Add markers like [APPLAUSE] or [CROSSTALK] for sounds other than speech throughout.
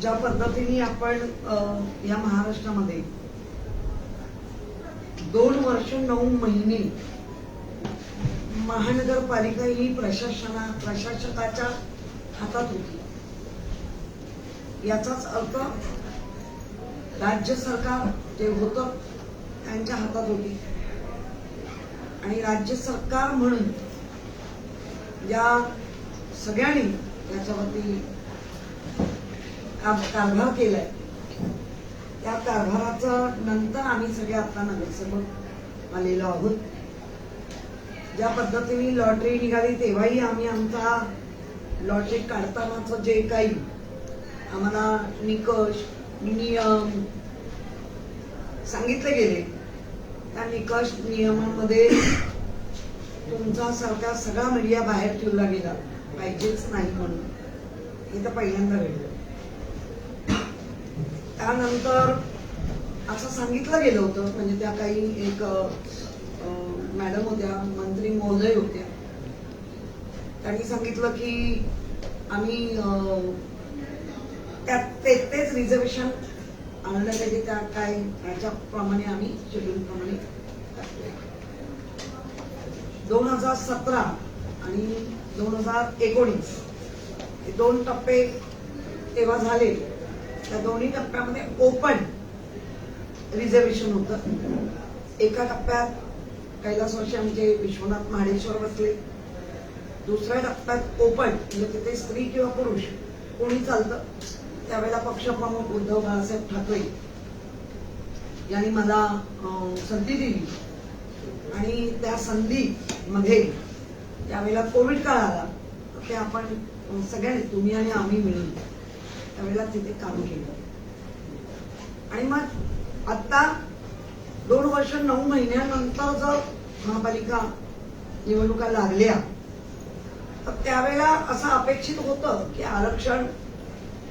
ज्या पद्धतीने आपण या महाराष्ट्रामध्ये दोन वर्ष नऊ महिने महानगरपालिका ही प्रशासना प्रशासकाच्या हातात होती. याचाच अर्थ राज्य सरकार जे होतं त्यांच्या हातात होती. आणि राज्य सरकार म्हणून या सगळ्यांनी याच्यावरती कारभार केलाय. त्या कारभाराचं नंतर आम्ही सगळे आता नगरसेवक आलेलो आहोत. ज्या पद्धतीने लॉटरी निघाली तेव्हाही आम्ही आमचा लॉटरी काढतानाच जे काही आम्हाला निकष नियम सांगितले गेले त्या निकष नियमामध्ये तुमचा सारखा सगळा मीडिया बाहेर ठेवला गेला. पाहिजेच नाही म्हणून. हे तर पहिल्यांदा घडलं. त्यानंतर असं सांगितलं गेलं होतं म्हणजे त्या काही एक मॅडम होत्या मंत्री महोदय होत्या. त्यांनी सांगितलं की आम्ही त्यात ते तेच रिझर्वेशन आणलं पाहिजे त्या काय ह्याच्याप्रमाणे आम्ही शेड्यूलप्रमाणे दोन हजार सतरा आणि दोन हजार एकोणीस हे दोन टप्पे तेव्हा झाले. त्या दोन्ही टप्प्यामध्ये ओपन रिझर्वेशन होतं. एका टप्प्यात कैलासवासी आमचे विश्वनाथ महाडेश्वर बसले. दुसऱ्या टप्प्यात ओपन म्हणजे तिथे स्त्री किंवा पुरुष कोणी चालतं? त्यावेळेला पक्षप्रमुख उद्धव बाळासाहेब ठाकरे यांनी मला संधी दिली. आणि त्या संधी मध्ये त्यावेळेला कोविड काळ आला ते आपण सगळ्यांनी तुम्ही आणि आम्ही मिळून त्यावेळेला तिथे काम केलं. आणि मग आता दोन वर्ष नऊ महिन्यानंतर जर महापालिका निवडणुका लागल्या तर त्यावेळेला असं अपेक्षित होतं की आरक्षण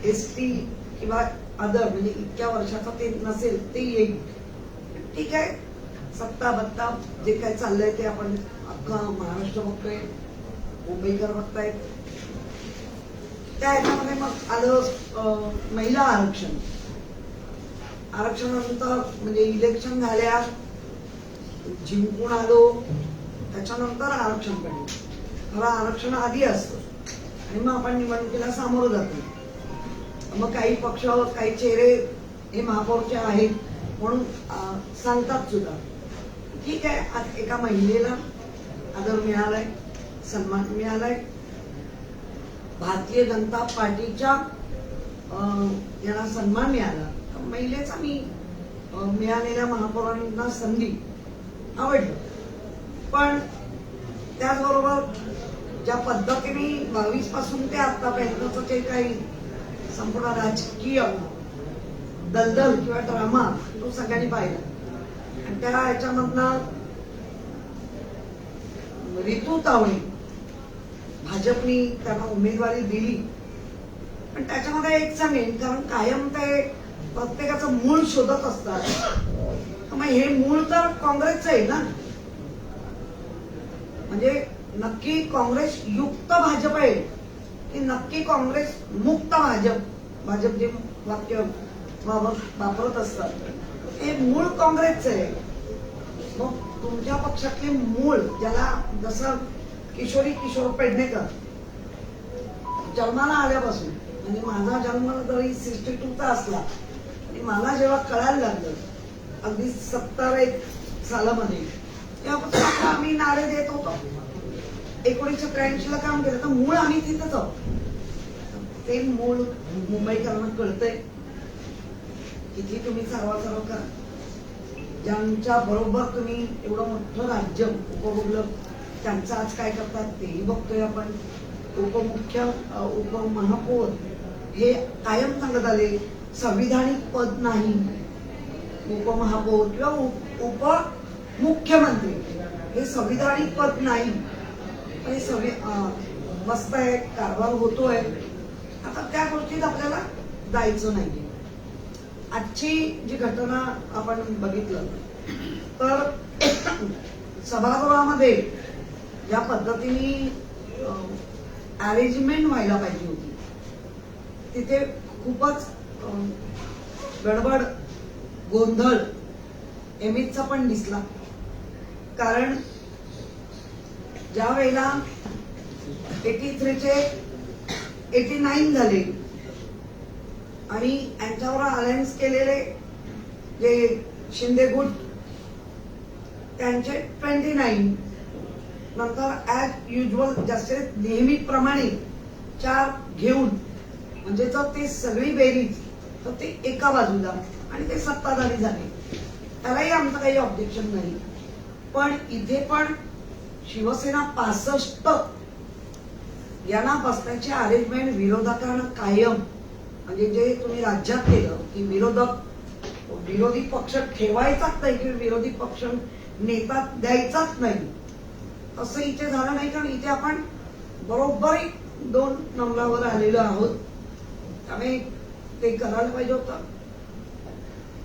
एस टी किंवा अदर म्हणजे इतक्या वर्षाचं ते नसेल ते येईल. ठीक आहे. सत्ता बत्ता जे काय चाललंय ते आपण अख्खा महाराष्ट्र बघतोय. मुंबईकर बघतायत. त्या ह्याच्यामध्ये मग आलं महिला आरक्षण. आरक्षणानंतर म्हणजे इलेक्शन झाल्या जिंकून आलो त्याच्यानंतर आरक्षण पडलं खरं आरक्षण आधी असतं. आणि मग आपण निवडणुकीला सामोरं जातो. मग काही पक्ष काही चेहरे हे महापौरचे आहेत म्हणून सांगतात सुद्धा. ठीक आहे आज एका महिलेला आदर मिळालाय सन्मान मिळालाय भारतीय जनता पार्टीच्या याला यांना सन्मान मिळाला. तर महिलेचा मी मिळालेल्या महापौरांना संधी आवडली. पण त्याचबरोबर ज्या पद्धतीने बावीसपासून ते आतापर्यंतचं जे काही संपूर्ण राजकीय दलदल किंवा ड्रामा तो सगळ्यांनी पाहिला. आणि त्या याच्यामधनं रितू तावणे भाजपनी त्यांना उमेदवारी दिली. पण त्याच्यामध्ये एक सांगेन कारण कायम ते प्रत्येकाचं मूळ शोधत असतात. मग हे मूळ तर काँग्रेसचं आहे ना? म्हणजे नक्की काँग्रेस युक्त भाजप आहे की नक्की काँग्रेस मुक्त भाजप भाजप जे वाक्य वापर- वापरत असतात. हे मूळ काँग्रेसचं आहे. मग तुमच्या पक्षातले मूळ ज्याला जसं किशोरी किशोर पेडणेकर. जन्माला आल्यापासून म्हणजे माझा जन्म जरी सिक्स्टी टूचा असला आणि मला जेव्हा कळायला लागलं अगदी सत्तर एक सालामध्ये तेव्हापासून आता आम्ही नारे देत होतो. एकोणीसशे त्र्याऐंशी ला काम केलं तर मूळ आम्ही तिथंच आहोत. ते मूळ मुंबईकरांना कळतंय. किती तुम्ही सर्व सर्व करा. ज्यांच्या बरोबर तुम्ही एवढं मोठं राज्य उपभोगलं त्यांचं आज काय करतात तेही बघतोय आपण. उपमुख्य उपमहापौर हे कायम सांगत आले संविधानिक पद नाही. उपमहापौर किंवा उप उपमुख्यमंत्री हे संविधानिक पद नाही. हे संवि मस्त आहे कारभार होतोय. आता त्या गोष्टीत आपल्याला जायचं नाही. आजची जी घटना आपण बघितलं तर [COUGHS] सभागृहामध्ये ज्या पद्धतीने अरेंजमेंट व्हायला पाहिजे होती. तिथे खूपच गडबड गोंधळ एमितचा पण दिसला. कारण ज्या वेळेला एटी थ्रीचे एटी नाईन झाले आणि यांच्यावर अलायन्स केलेले जे शिंदे गुट त्यांचे ट्वेंटी नाईन नंतर ऍज युजल जसे नेहमीप्रमाणे चार घेऊन म्हणजे जर ते सगळी बेरीज तर ते एका बाजूला आणि ते सत्ताधारी झाले. त्यालाही आमचं काही ऑब्जेक्शन नाही. पण इथे पण शिवसेना पासष्ट यांना बसण्याची अरेंजमेंट विरोधकांना कायम. म्हणजे जे तुम्ही राज्यात केलं की विरोधक विरोधी पक्ष ठेवायचाच नाही किंवा विरोधी पक्ष नेता द्यायचाच नाही. असं इथे झालं नाही कारण इथे आपण बरोबर दोन नंबरावर आलेलो आहोत. त्यामुळे ते करायला पाहिजे होतं.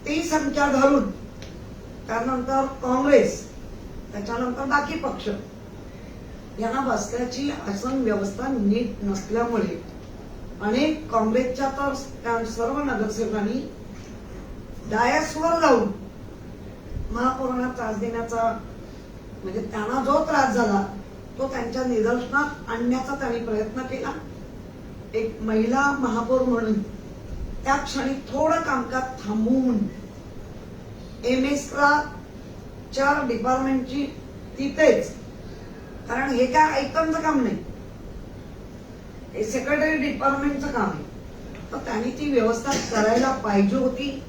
ती संख्या धरून त्यानंतर काँग्रेस त्याच्यानंतर बाकी पक्ष. यांना बसल्याची आसन व्यवस्था नीट नसल्यामुळे अनेक काँग्रेसच्या तर त्या सर्व नगरसेवकांनी डायसवर जाऊन महापौरांना त्रास देण्याचा म्हणजे त्यांना जो त्रास झाला तो त्यांच्या निदर्शनात आणण्याचा त्यांनी प्रयत्न केला. एक महिला महापौर म्हणून त्या क्षणी थोडं कामकाज थांबवून एम एसला चार डिपार्टमेंटची तिथेच कारण हे काय ऐकमचं काम नाही. हे सेक्रेटरी डिपार्टमेंटचं काम आहे. तर त्यांनी ती व्यवस्था करायला पाहिजे होती.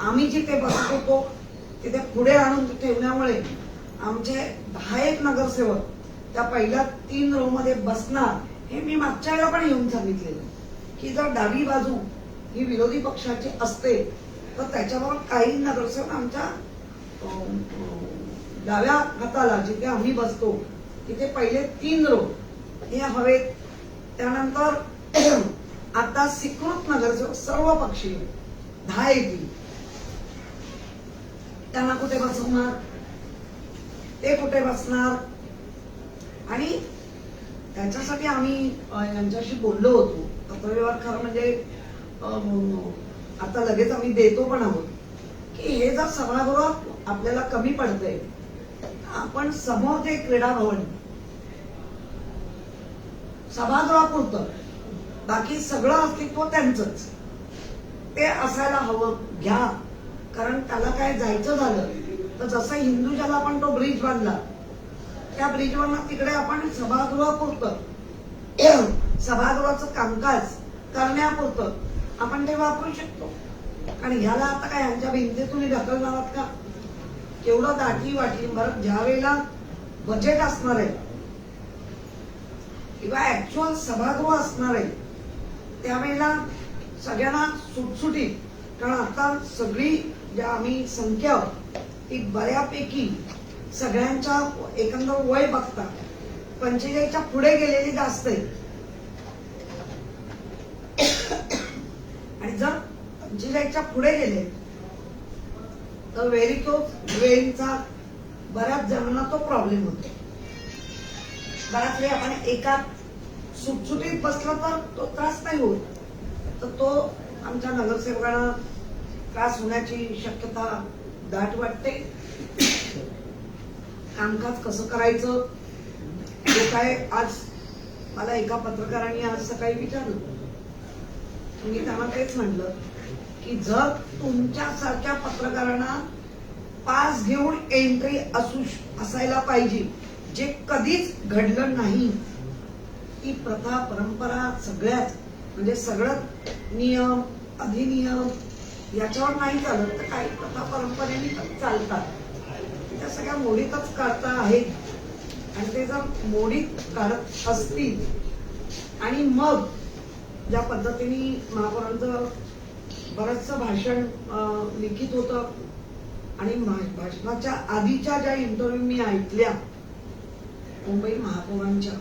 आम्ही जिथे बसत होतो तिथे पुढे आणून ठेवण्यामुळे आमचे दहा एक नगरसेवक त्या पहिल्या तीन रो मध्ये बसणार हे मी मागच्या वेळा पण येऊन सांगितलेलं. की जर डावी बाजू ही विरोधी पक्षाची असते तर त्याच्याबरोबर काही नगरसेवक आमच्या डाव्या हाताला जिथे आम्ही बसतो तिथे पहिले तीन रो हे हवेत. त्यानंतर [CLEARS THROAT] आता स्वीकृत नगरसेवक सर्व पक्षीय दहा येतील त्यांना कुठे बसवणार? ते कुठे बसणार? आणि त्याच्यासाठी आम्ही यांच्याशी बोललो होतो. पत्रव्यवहार खरं म्हणजे आता लगेच आम्ही देतो पण आहोत. की हे जर सभागृह आपल्याला कमी पडतंय आपण समोर जे क्रीडा भवन सभागृहापुरतं बाकी सगळं अस्तित्व त्यांचंच. ते असायला हवं. घ्या. कारण त्याला काय जायचं झालं तर जसं हिंदूजाला आपण तो ब्रिज बांधला त्या ब्रिजवर तिकडे आपण सभागृहापुरतं [CLEARS THROAT] सभागृहाचं कामकाज करण्यापुरतं आपण ते वापरू शकतो. आणि ह्याला आता काय ह्यांच्या भिंतीतून ढकलणार आहात का? केवढं दाटी वाटी बरं ज्या वेळेला बजेट असणार आहे किंवा ऍक्च्युअल सभागृह असणार आहे त्यावेळेला सगळ्यांना सुटसुटीत कारण आता सगळी ज्या आम्ही संख्या आहोत, ती बऱ्यापैकी सगळ्यांच्या एकंदर वय बघता पंचेचाळीसच्या पुढे गेलेली जास्त आहे. आणि जर पंचेचाळीसच्या पुढे गेले तर वेरिकोज वेळीचा बऱ्याच जणांना तो प्रॉब्लेम होतो. बऱ्याच वेळी आपण एका सुटसुटीत बसला तर तो त्रास नाही होत. तर तो आमच्या नगरसेवकांना त्रास होण्याची शक्यता दाट वाटते. कामकाज कसं करायचं? हे काय आज मला एका पत्रकाराने आज सकाळी विचारलं. मी त्यांना तेच म्हटलं की जर तुमच्यासारख्या पत्रकारांना पास घेऊन एंट्री असू असायला पाहिजे जे कधीच घडलं नाही ती प्रथा परंपरा सगळ्याच म्हणजे सगळं नियम अधिनियम याच्यावर नाही चालत तर काही प्रथा परंपरेने चालतात. त्या सगळ्या मोडीतच काढता आहेत. आणि ते जर मोडीत काढत असतील आणि मग ज्या पद्धतीने महापौरांचं बरंचसं भाषण लिखित होतं आणि भाषणाच्या आधीच्या ज्या इंटरव्ह्यू मी ऐकल्या मुंबई महापौरांच्या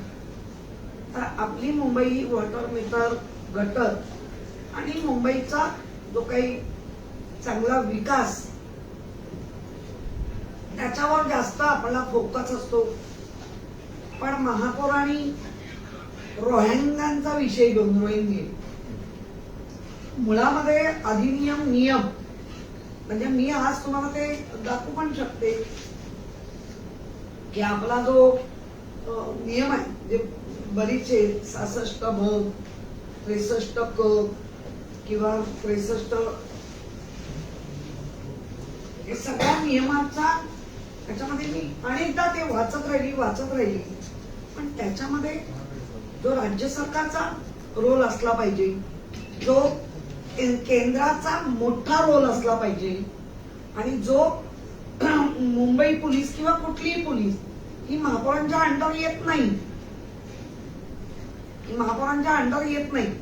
तर आपली मुंबई ही वॉटर मीटर गटर आणि मुंबईचा जो काही चांगला विकास. त्याच्यावर जास्त आपला फोकस असतो. पण महापौरांनी रोहिंग्यांचा विषय घेऊन रोहिंगे मुळामध्ये अधिनियम नियम. म्हणजे मी आज तुम्हाला ते दाखवू पण शकते. की आपला जो नियम आहे जे बरीचसे सहासष्ट भग त्रेसष्ट क किंवा त्रेसष्ट हे सगळ्या नियमांचा त्याच्यामध्ये मी अनेकदा ते वाचत राहिली वाचत राहिली. पण त्याच्यामध्ये जो राज्य सरकारचा रोल असला पाहिजे जो केंद्राचा मोठा रोल असला पाहिजे आणि जो [CLEARS THROAT] मुंबई पोलीस किंवा कुठलीही पोलीस ही महापौरांच्या अंडर येत नाही. महापौरांच्या अंडर येत नाही.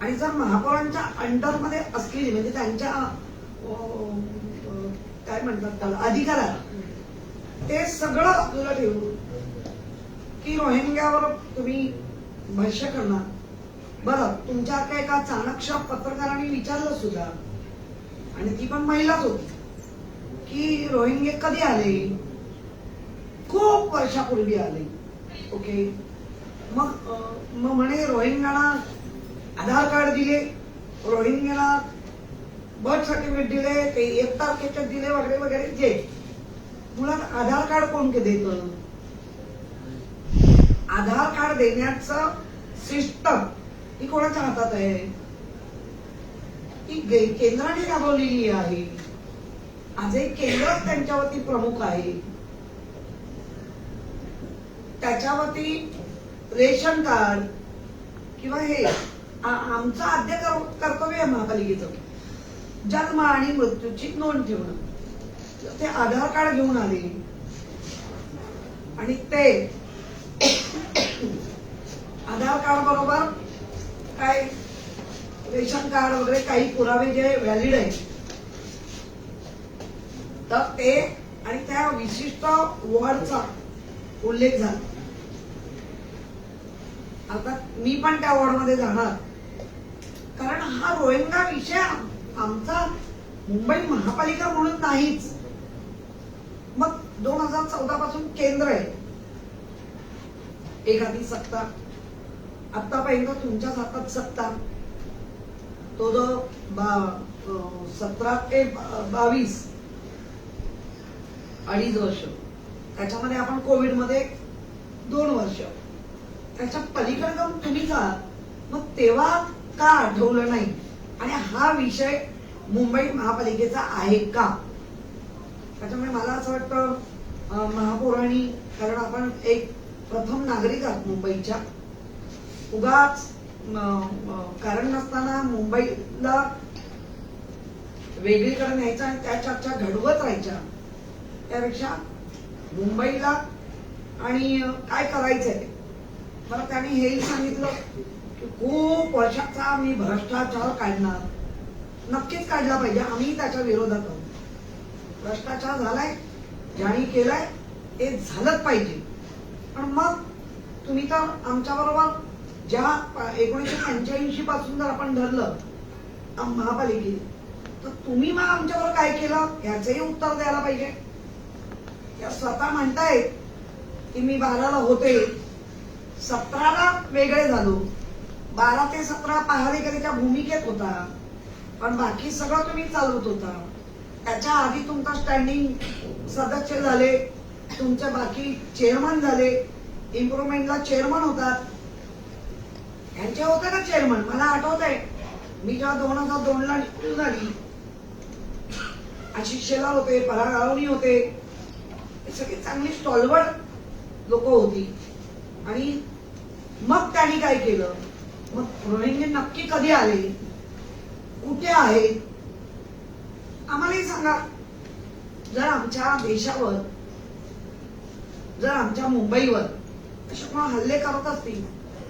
आणि जर महापौरांच्या अंडरमध्ये असलेली म्हणजे त्यांच्या काय म्हणतात त्याला? अधिकारात ते सगळं आपल्याला ठेवून की रोहिंग्यावर तुम्ही भाष्य करणार. बरं तुमच्या काय एका चाणक्ष पत्रकारांनी विचारलं सुद्धा आणि ती पण महिलाच होती की रोहिंगे कधी आले? खूप वर्षापूर्वी आले. ओके? मग मग म्हणे रोहिंग्याला आधार कार्ड दिले. रोहिंग्याला बर्थ सर्टिफिकेट दिले ते एक तारखेचे दिले वगैरे वगैरे जे. मुळात आधार कार्ड कोण के आधार कार्ड देण्याचं सिस्टम ही कोणाच्या हातात आहे? ती केंद्राने राबवलेली आहे. आज एक केंद्रच त्यांच्यावरती प्रमुख आहे. त्याच्यावरती रेशन कार्ड किंवा हे आमचं आद्य कर्तव्य आहे महापालिकेचं. जन्म आणि मृत्यूची नोंद ठेवणं. ते आधार कार्ड घेऊन आले. आणि ते आधार कार्ड बरोबर काय रेशन कार्ड वगैरे काही पुरावे जे व्हॅलिड आहेत. तर ते आणि त्या विशिष्ट वॉर्डचा उल्लेख झाला. आता मी पण त्या वॉर्डमध्ये जाणार. कारण हा रोहिंगा विषय आमचा मुंबई महापालिका म्हणून नाहीच. मग दोन हजार चौदा पासून केंद्र आहे. एखादी सत्ता. आतापर्यंत तुमच्याच हातात सत्ता. तो जो बा- सतरा ते बावीस अडीच वर्ष. त्याच्यामध्ये आपण कोविडमध्ये दोन वर्ष. त्याच्या पलीकडे जाऊन तुम्ही जा. मग तेव्हा का आठवलं नाही? आणि हा विषय मुंबई महापालिकेचा आहे का? त्याच्यामुळे मला असं वाटतं अं, महापौरांनी कारण आपण एक प्रथम नागरिक आहात मुंबईच्या. उगाच कारण नसताना मुंबईला वेगळीकडे न्यायचं आणि त्या चर्चा घडवत राहायच्या. त्यापेक्षा मुंबईला आणि काय करायचंय? मला त्याने हेही सांगितलं. की खूप वर्षाचा मी भ्रष्टाचार काढणार. नक्कीच काढला पाहिजे. आम्ही त्याच्या विरोधात आहोत. भ्रष्टाचार झालाय ज्याने केलाय ते झालंच पाहिजे. पण मग तुम्ही तर आमच्या बरोबर ज्या एकोणीशे पंच्याऐंशी पासून जर आपण धरलं आम- महापालिकेत तर तुम्ही मग आमच्यावर काय केलं? याचंही उत्तर द्यायला पाहिजे. या स्वतः म्हणतायत की मी बाराला होते. सतराला वेगळे झालो. बारा ते सतरा पहारेकरीच्या भूमिकेत होता. पण बाकी सगळं तुम्ही चालवत होता. त्याच्या आधी तुमचा स्टँडिंग सदस्य झाले तुमचे बाकी चेअरमन झाले इम्प्रुव्हमेंटला चेअरमन होतात. यांचे होते ना चेअरमन मला आठवत आहे मी जेव्हा दोन हजार दोन ला झाली आशिष शेलार होते परागावणी होते हे सगळी चांगली स्टॉलवर्ड लोक होती. आणि मग त्यांनी काय केलं? मग रोहिंगे नक्की कधी आले? कुठे आहेत आम्हालाही सांगा. जर आमच्या देशावर जर आमच्या मुंबईवर असे कोण हल्ले करत असतील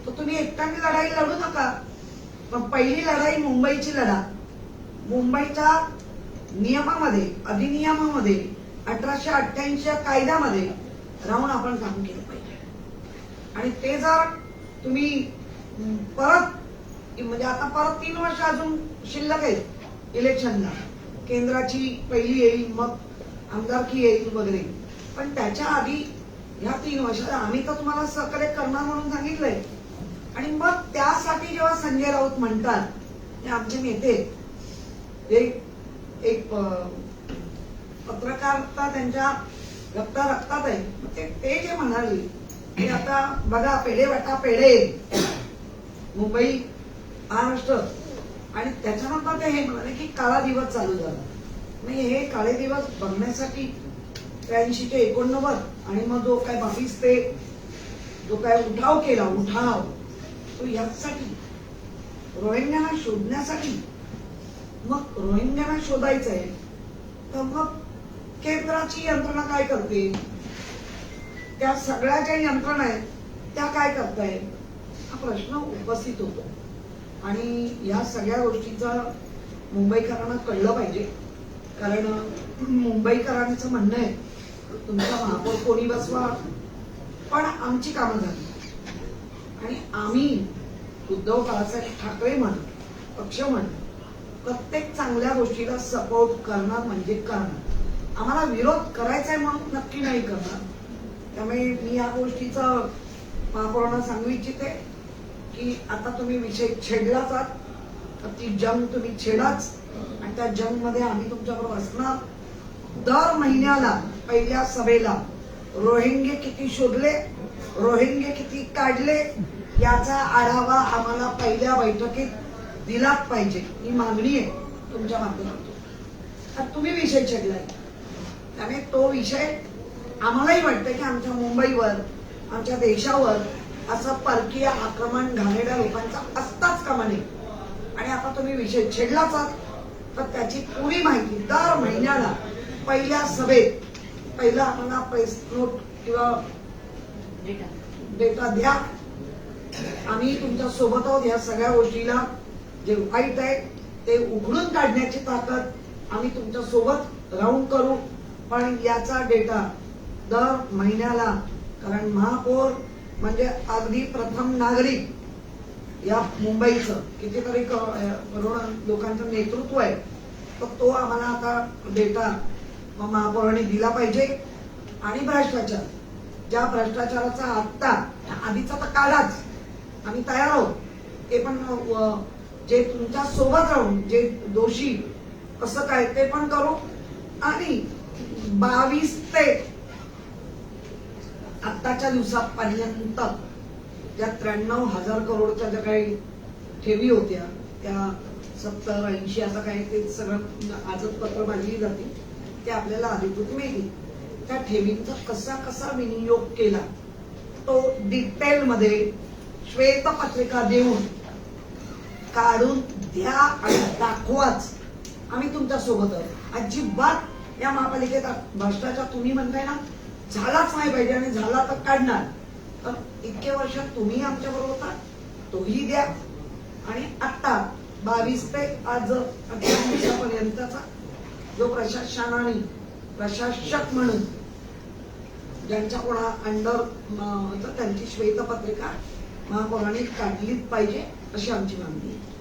तर तुम्ही एकट्याने लढाई लढू नका. पण पहिली लढाई मुंबईची लढा. मुंबईच्या नियमामध्ये अधिनियमामध्ये अठराशे अठ्ठ्याऐंशी कायद्यामध्ये राहून आपण काम केलं पाहिजे. आणि ते जर तुम्ही परत म्हणजे आता परत तीन वर्ष अजून शिल्लक आहे इलेक्शनला. केंद्राची पहिली येईल मग आमदारकी येईल वगैरे. पण त्याच्या आधी ह्या तीन वर्षात आम्ही तर तुम्हाला सहकार्य करणार म्हणून सांगितलंय. आणि मग त्यासाठी जेव्हा संजय राऊत म्हणतात हे आमचे नेते एक एक पत्रकारता त्यांच्या रक्ता रक्तात आहे ते ते जे म्हणाले की आता बघा पेढे वाटा पेढे. मुंबई महाराष्ट्र. आणि त्याच्यानंतर ते हे म्हणाले की काळा दिवस चालू झाला. म्हणजे हे काळे दिवस बघण्यासाठी त्र्याऐंशीचे एकोणनव्वद आणि मग जो काय बावीस ते जो काय उठाव केला उठाव तो यासाठी रोहिंग्यांना शोधण्यासाठी मग रोहिंग्यांना शोधायचं आहे तर मग केंद्राची यंत्रणा काय करते? त्या सगळ्या ज्या यंत्रणा आहेत त्या काय करतायत? हा प्रश्न उपस्थित होतो. आणि या सगळ्या गोष्टीचा मुंबईकरांना कळलं पाहिजे. कारण मुंबईकरांचं म्हणणं आहे तुमचा महापौर कोणी बसवा? पण आमची कामं झाली. आणि आम्ही उद्धव बाळासाहेब ठाकरे म्हण पक्ष म्हण प्रत्येक चांगल्या गोष्टीला सपोर्ट करणार म्हणजे करणार. आम्हाला विरोध करायचा आहे म्हणून नक्की नाही करणार. त्यामुळे मी या गोष्टीचं महापौरांना सांगू इच्छिते. की आता तुम्ही विषय छेडलाच आहात. तर ती जंग तुम्ही छेडाच. आणि त्या जंगमध्ये आम्ही तुमच्याबरोबर असणार. दर महिन्याला पहिल्या सभेला रोहिंगे किती शोधले रोहिंगे किती काढले याचा आढावा आम्हाला पहिल्या बैठकीत दिलाच पाहिजे. ही मागणी आहे तुमच्या माध्यमातून. तर तुम्ही विषय छेडलाय. त्यामुळे तो विषय आम्हालाही वाटतं की आमच्या मुंबईवर आमच्या देशावर असं परकीय आक्रमण घालणाऱ्या लोकांचा असताच कामा नये. आणि आता तुम्ही विषय छेडलाच आहात तर त्याची पुरी माहिती दर महिन्याला पहिल्या सभेत पहिला आम्हाला प्रेस नोट किंवा डेटा द्या. आम्ही तुमच्यासोबत आहोत या सगळ्या गोष्टीला. जे वाईट आहे ते उघडून काढण्याची ताकद आम्ही तुमच्यासोबत राहून करू. पण याचा डेटा दर महिन्याला कारण महापौर म्हणजे अगदी प्रथम नागरिक या मुंबईचं कितीतरी करोड लोकांचं नेतृत्व आहे. तर तो आम्हाला आता डेटा महापौरांनी दिला पाहिजे. आणि भ्रष्टाचार. ज्या भ्रष्टाचाराचा आत्ता आधीचा तर काढाच आम्ही तयार आहोत. ते पण जे तुमच्यासोबत राहून जे दोषी कसं काय ते पण करू. आणि बावीस ते आत्ताच्या दिवसापर्यंत ज्या त्र्याण्णव हजार करोडच्या ज्या काही ठेवी होत्या त्या सत्तर ऐंशी असं काही ते सगळं आजच पत्र मांडली जाते ते आपल्याला अधिकृत मिळतील. त्या ठेवींचा कसा कसा विनियोग केला तो डिटेलमध्ये श्वेतपत्रिका देऊन काढून द्या आणि दाखवाच. आम्ही तुमच्यासोबत आहोत. अजिबात या महापालिकेत भ्रष्टाचार तुम्ही म्हणताय ना झालाच नाही पाहिजे आणि झाला तर काढणार. तर इतके वर्षात तुम्ही आमच्या बरोबर होता तोही द्या. आणि आता बावीस ते आज अठरा दिवसापर्यंतचा जो प्रशासनाने प्रशासक म्हणून ज्यांच्या कोणा अंडर त्यांची श्वेतपत्रिका महापौरांनी काढलीच पाहिजे अशी आमची मागणी आहे.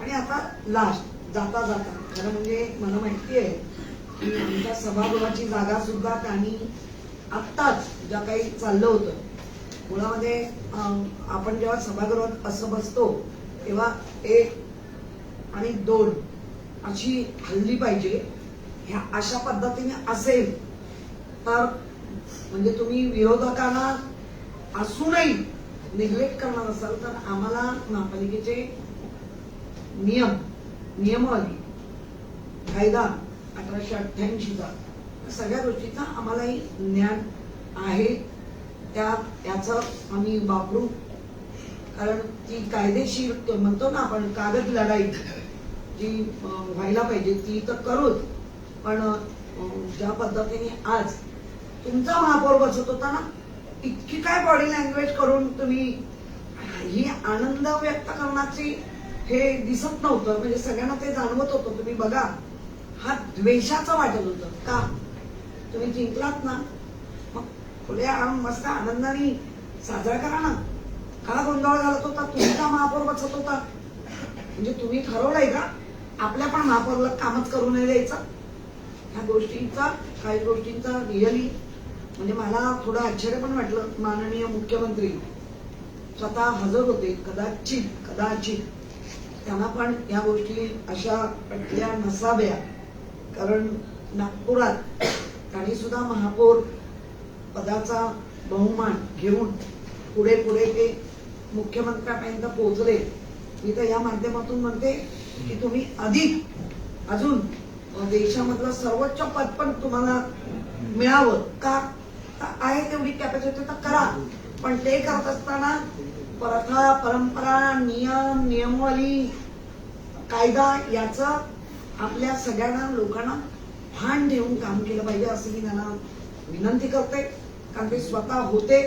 आणि आता लास्ट जाता जाता खरं म्हणजे मला माहिती आहे की आमच्या सभागृहाची जागा सुद्धा त्यांनी आत्ताच ज्या काही चाललं होतं. मुळामध्ये आपण जेव्हा सभागृहात असं बसतो तेव्हा एक आणि दोन अशी हल्ली पाहिजे. ह्या अशा पद्धतीने असेल तर म्हणजे तुम्ही विरोधकांना असूनही निग्लेक्ट करणार असाल तर आम्हाला महापालिकेचे नियम नियमावली कायदा अठराशे अठ्ठ्याऐंशीचा सगळ्या गोष्टीचा आम्हालाही ज्ञान आहे. त्या त्याचं आम्ही वापरू. कारण ती कायदेशीर तो म्हणतो ना आपण कागद लढाई. जी व्हायला पाहिजे ती तर करूच. पण ज्या पद्धतीने आज तुमचा महापौर बसत होता ना इतकी काय बॉडी लँग्वेज करून तुम्ही ही आनंद व्यक्त करण्याची हे दिसत नव्हतं. म्हणजे सगळ्यांना ते जाणवत होतं. तुम्ही बघा. हा द्वेषाचं वाटत होतं. का? तुम्ही जिंकलात ना. मग खुल्या आम मस्त आनंदाने साजरा करा ना. का गोंधळ घालत होता? तुमचा महापौर बसत होता? म्हणजे तुम्ही ठरवलंय का? आपल्या पण महापौरला कामच करू नये द्यायचं. ह्या गोष्टींचा काही गोष्टींचा रिअली म्हणजे मला थोडं आश्चर्य पण वाटलं माननीय मुख्यमंत्री. स्वतः हजर होते कदाचित कदाचित. त्यांना पण या गोष्टी अशा पटल्या नसाव्या. कारण नागपुरात त्यांनी सुद्धा महापौर पदाचा बहुमान घेऊन पुढे पुढे ते मुख्यमंत्र्यापर्यंत पोहोचले. मी तर या माध्यमातून म्हणते की तुम्ही अधिक अजून देशामधलं सर्वोच्च पद पण तुम्हाला मिळावं. का? आहे तेवढी कॅपॅसिटी तर करा. पण ते करत असताना प्रथा परंपरा नियम नियमावली कायदा याचं आपल्या सगळ्यांना लोकांना भान ठेवून काम केलं पाहिजे असं मी त्यांना विनंती करते. कारण ते स्वतः होते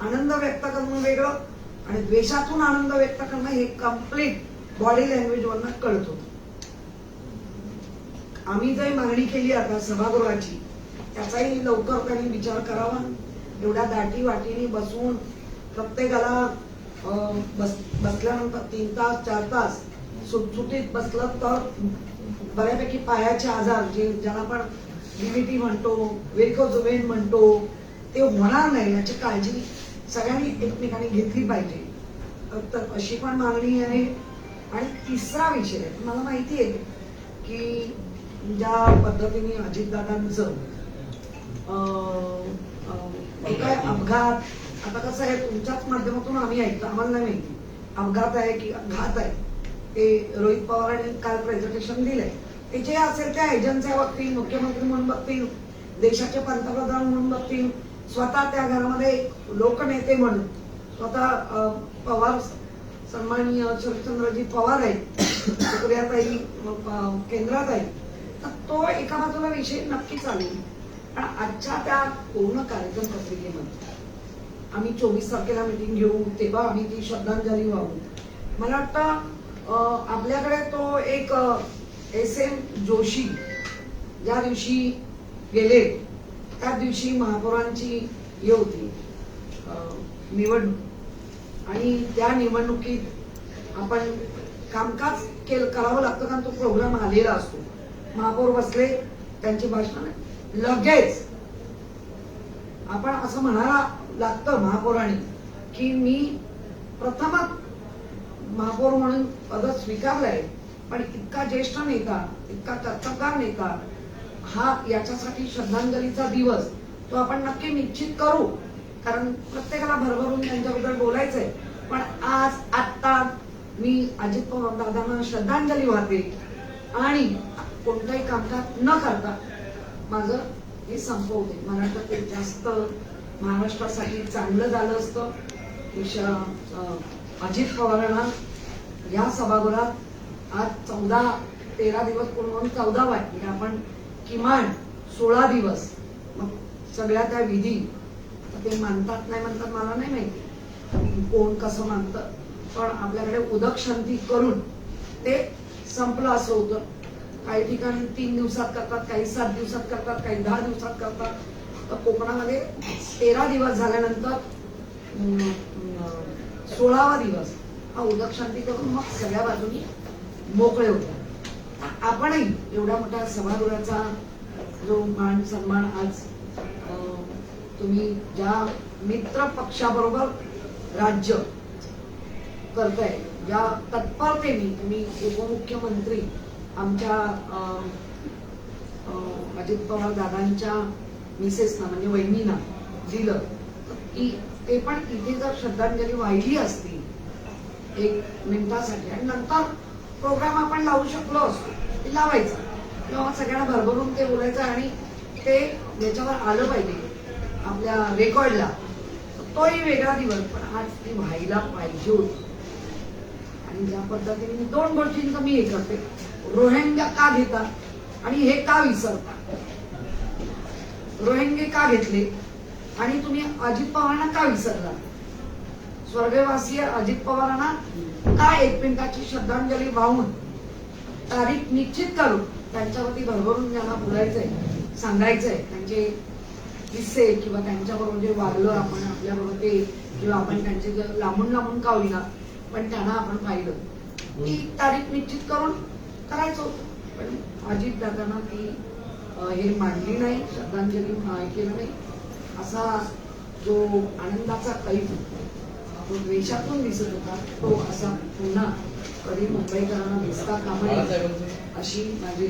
आनंद व्यक्त करणं वेगळं आणि द्वेषातून आनंद व्यक्त करणं हे कंप्लीट बॉडी लँग्वेज वरनं कळत. होतं आम्ही जरी मागणी केली आता सभागृहाची त्याचाही लवकर त्यांनी विचार करावा. एवढ्या दाटी वाटीने बसून प्रत्येकाला अं, बस बसल्यानंतर तीन तास चार तास सुटसुटीत बसलं तर बऱ्यापैकी पायाचे आजार जे ज्याला आपण डीबीटी म्हणतो वेकोजोवेन म्हणतो ते होणार नाही याची काळजी सगळ्यांनी एकमेकांनी घेतली पाहिजे. तर अशी पण मागणी आहे. आणि तिसरा विषय आहे मला माहिती आहे की ज्या पद्धतीने अजितदादांचं अं, काय अपघात आता कसं आहे तुमच्याच माध्यमातून आम्ही ऐकतो आम्हाला नाही माहिती. अपघात आहे की घात आहे ते रोहित पवारांनी काल प्रेझेंटेशन दिलंय. ते जे असेल त्या एजन्सीया बघतील मुख्यमंत्री म्हणून बघतील देशाचे पंतप्रधान म्हणून बघतील स्वतः त्या घरामध्ये लोकनेते म्हणून. स्वतः पवार सन्माननीय शरदचंद्रजी पवार आहेत सुप्रियाताई केंद्रात आहेत. तर तो एका बाजूला विषय नक्की आले पण आजच्या त्या पूर्ण कार्यक्रम पत्रिकेमध्ये आम्ही चोवीस तारखेला मिटिंग घेऊ तेव्हा आम्ही ती श्रद्धांजली वाहू. मला वाटतं आपल्याकडे तो एक एस एम जोशी ज्या दिवशी गेले. त्या दिवशी महापौरांची हे होती निवडणूक. आणि त्या निवडणुकीत आपण कामकाज केलं करावं लागतं कारण तो प्रोग्राम आलेला असतो. महापौर बसले त्यांची भाषण लगेच आपण असं म्हणायला लागतं महापौरांनी की मी प्रथमच महापौर म्हणून पद स्वीकारलंय. पण इतका ज्येष्ठ नेता इतका कर्तबगार नेता हा याच्यासाठी श्रद्धांजलीचा दिवस तो आपण नक्की निश्चित करू. कारण प्रत्येकाला भरभरून त्यांच्याबद्दल बोलायचंय. पण आज आत्ता मी अजित पवार दादांना श्रद्धांजली वाहते आणि कोणतंही कामकाज न करता माझं हे संपवते. मला वाटतं ते जास्त महाराष्ट्रासाठी चांगलं झालं असतं. अजित पवारांना या सभागृहात आज चौदा तेरा दिवस पूर्ण होऊन चौदा वाटले आपण किमान सोळा दिवस. मग सगळ्या त्या विधी ते मानतात नाही म्हणतात मला नाही माहिती. कोण कसं मानतं? पण आपल्याकडे उदक शांती करून ते संपलं असं होतं. काही ठिकाणी तीन दिवसात करतात काही सात दिवसात करतात काही दहा दिवसात करतात. तर कोकणामध्ये तेरा दिवस झाल्यानंतर सोळावा दिवस. हा उदक शांती करून मग सगळ्या बाजूनी मोकळे होतात आपणही एवढ्या मोठ्या सभागृहाचा जो मान सन्मान आज तुम्ही ज्या मित्र पक्षाबरोबर राज्य करताय ज्या तत्परतेने तुम्ही उपमुख्यमंत्री आमच्या अं, अं, अजित पवार दादांच्या मिसेसना म्हणजे वहिनीना दिलं. की ते पण इथे जर श्रद्धांजली वाहिली असती एक मिनिटासाठी आणि नंतर प्रोग्राम आपण लावू शकलो असतो लावायचा लावायचं. किंवा सगळ्यांना भरभरून ते बोलायचं आणि ते याच्यावर आलं पाहिजे आपल्या रेकॉर्डला तोही वेगळा दिवस पण आज ती व्हायला पाहिजे होती. आणि ज्या पद्धतीने मी दोन गोष्टींचं मी हे करते. रोहिंग्या का घेतात आणि हे का विसरतात? रोहिंगे का घेतले आणि तुम्ही अजित पवारांना का विसरला स्वर्गवासीय अजित पवारांना काय एक श्रद्धांजली वाहून तारीख निश्चित करून त्यांच्यावरती भरभरून ज्यांना बोलायचंय सांगायचंय त्यांचे किस्से किंवा त्यांच्याबरोबर जे वागलं आपण आपल्याबरोबर ते किंवा आपण त्यांचे जे लांबून लांबून का होईना पण त्यांना आपण पाहिलं. ती तारीख निश्चित करून करायचं. होतं पण अजित दादांना ती हे मांडली नाही श्रद्धांजली केलं नाही. असा जो आनंदाचा कैफ तो द्वेषातून दिसत होता. तो असा पुन्हा कधी मुंबईकरांना दिसता कामा अशी माझी